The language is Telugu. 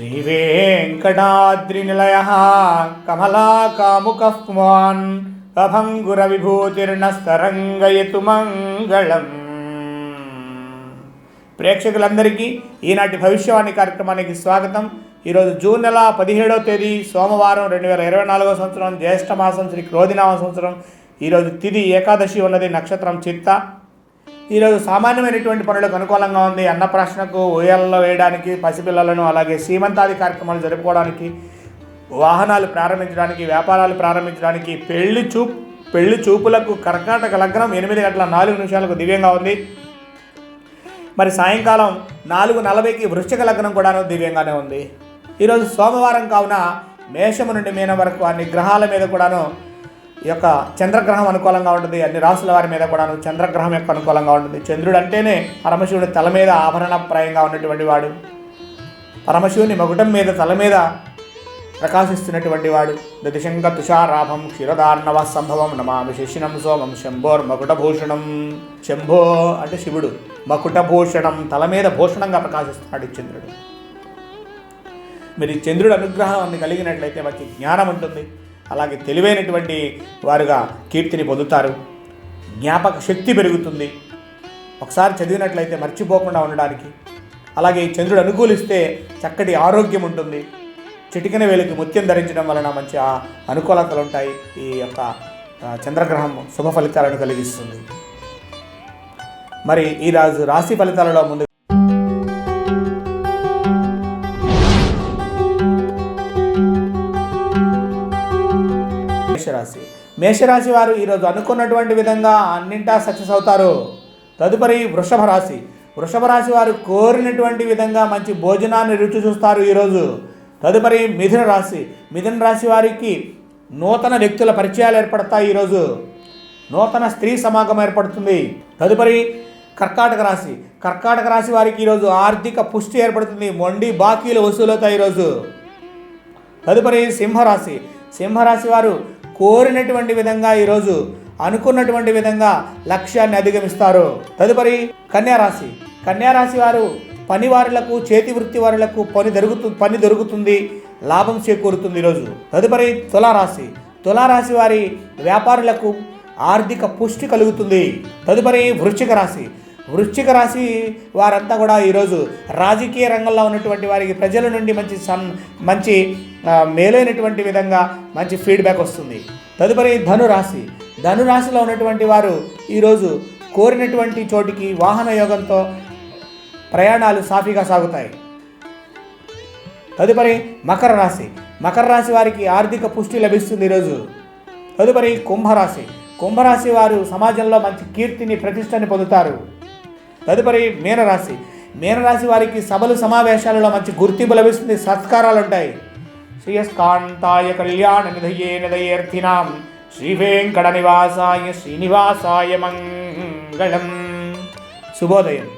శ్రీవేంకటాద్రినిలయ కమలాకాముకః పుమాన్ అభంగుర విభూతిర్నస్తరంగయతు మంగళం ప్రేక్షకులందరికీ ఈనాటి భవిష్యవాణి కార్యక్రమానికి స్వాగతం. ఈరోజు జూన్ నెల పదిహేడవ తేదీ సోమవారం రెండు వేల ఇరవై నాలుగో సంవత్సరం జ్యేష్ఠ మాసం శ్రీ క్రోధినామ సంవత్సరం. ఈరోజు తిది ఏకాదశి ఉన్నది నక్షత్రం చిత్త. ఈరోజు సామాన్యమైనటువంటి పనులకు అనుకూలంగా ఉంది. అన్నప్రాశనకు ఉయ్యాలలో వేయడానికి పసిపిల్లలను అలాగే సీమంతాది కార్యక్రమాలు జరుపుకోవడానికి వాహనాలు ప్రారంభించడానికి వ్యాపారాలు ప్రారంభించడానికి పెళ్ళి చూపు పెళ్ళి చూపులకు కర్కాటక లగ్నం ఎనిమిది గంటల నాలుగు నిమిషాలకు దివ్యంగా ఉంది. మరి సాయంకాలం నాలుగు నలభైకి వృశ్చిక లగ్నం కూడాను దివ్యంగానే ఉంది. ఈరోజు సోమవారం కావున మేషము నుండి మీనం వరకు అన్ని గ్రహాల మీద కూడాను ఈ యొక్క చంద్రగ్రహం అనుకూలంగా ఉంటుంది. అన్ని రాసుల వారి మీద కూడాను చంద్రగ్రహం యొక్క అనుకూలంగా ఉంటుంది. చంద్రుడు అంటేనే పరమశివుడి తల మీద ఆభరణప్రాయంగా ఉన్నటువంటి వాడు. పరమశివుని మగుటం మీద తల మీద ప్రకాశిస్తున్నటువంటి వాడు. దతిశంక తుషారాభం క్షీరదార్ణవ సంభవం నమామి శిశినం సోమం శంభోర్ మకుటభూషణం. శంభో అంటే శివుడు. మకుటభూషణం తల మీద భూషణంగా ప్రకాశిస్తున్నాడు ఈ చంద్రుడు. మీరు చంద్రుడు అనుగ్రహాన్ని కలిగినట్లయితే వారికి జ్ఞానం ఉంటుంది. అలాగే తెలివైనటువంటి వారుగా కీర్తిని పొందుతారు. జ్ఞాపక శక్తి పెరుగుతుంది. ఒకసారి చదివినట్లయితే మర్చిపోకుండా ఉండడానికి. అలాగే ఈ చంద్రుడు అనుకూలిస్తే చక్కటి ఆరోగ్యం ఉంటుంది. చిటికన వేలికి ముత్యం ధరించడం వలన మంచి అనుకూలతలు ఉంటాయి. ఈ యొక్క చంద్రగ్రహం శుభ ఫలితాలను కలిగిస్తుంది. మరి ఈ రాజు రాశి ఫలితాలలో ముందు మేషరాశి. మేషరాశి వారు ఈరోజు అనుకున్నటువంటి విధంగా అన్నింటా సక్సెస్ అవుతారు తదుపరి వృషభ రాశి. వృషభ రాశి వారు కోరినటువంటి విధంగా మంచి భోజనాన్ని రుచి చూస్తారు ఈరోజు. తదుపరి మిథున రాశి. మిథున రాశి వారికి నూతన వ్యక్తుల పరిచయాలు ఏర్పడతాయి ఈరోజు. నూతన స్త్రీ సమాగమం ఏర్పడుతుంది. తదుపరి కర్కాటక రాశి. కర్కాటక రాశి వారికి ఈరోజు ఆర్థిక పుష్టి ఏర్పడుతుంది. మొండి బాకీలు వసూలవుతాయి ఈరోజు. తదుపరి సింహరాశి. సింహరాశి వారు కోరినటువంటి విధంగా ఈరోజు అనుకున్నటువంటి విధంగా లక్ష్యాన్ని అధిగమిస్తారు. తదుపరి కన్యారాశి. కన్యారాశి వారు పనివారులకు చేతి వృత్తి వారులకు పని దొరుకుతు పని దొరుకుతుంది లాభం చేకూరుతుంది ఈరోజు. తదుపరి తులారాశి. తులారాశి వారి వ్యాపారులకు ఆర్థిక పుష్టి కలుగుతుంది. తదుపరి వృశ్చిక రాశి. వృశ్చిక రాశి వారంతా కూడా ఈరోజు రాజకీయ రంగంలో ఉన్నటువంటి వారికి ప్రజల నుండి మంచి సన్ మంచి మేలైనటువంటి విధంగా మంచి ఫీడ్బ్యాక్ వస్తుంది. తదుపరి ధనురాశి. ధనురాశిలో ఉన్నటువంటి వారు ఈరోజు కోరినటువంటి చోటికి వాహన యోగంతో ప్రయాణాలు సాఫీగా సాగుతాయి. తదుపరి మకర రాశి. మకర రాశి వారికి ఆర్థిక పుష్టి లభిస్తుంది ఈరోజు. తదుపరి కుంభరాశి. కుంభరాశి వారు సమాజంలో మంచి కీర్తిని ప్రతిష్టని పొందుతారు. తదుపరి మీనరాశి. మీనరాశి వారికి సభలు సమావేశాలలో మంచి గుర్తింపు లభిస్తుంది సత్కారాలు ఉంటాయి శ్రీయస్కాంతాయ కళ్యాణ నిధయే నిధయేర్థినాం శ్రీ వెంకట నివాసాయ శ్రీనివాసాయ మంగళం. శుభోదయం.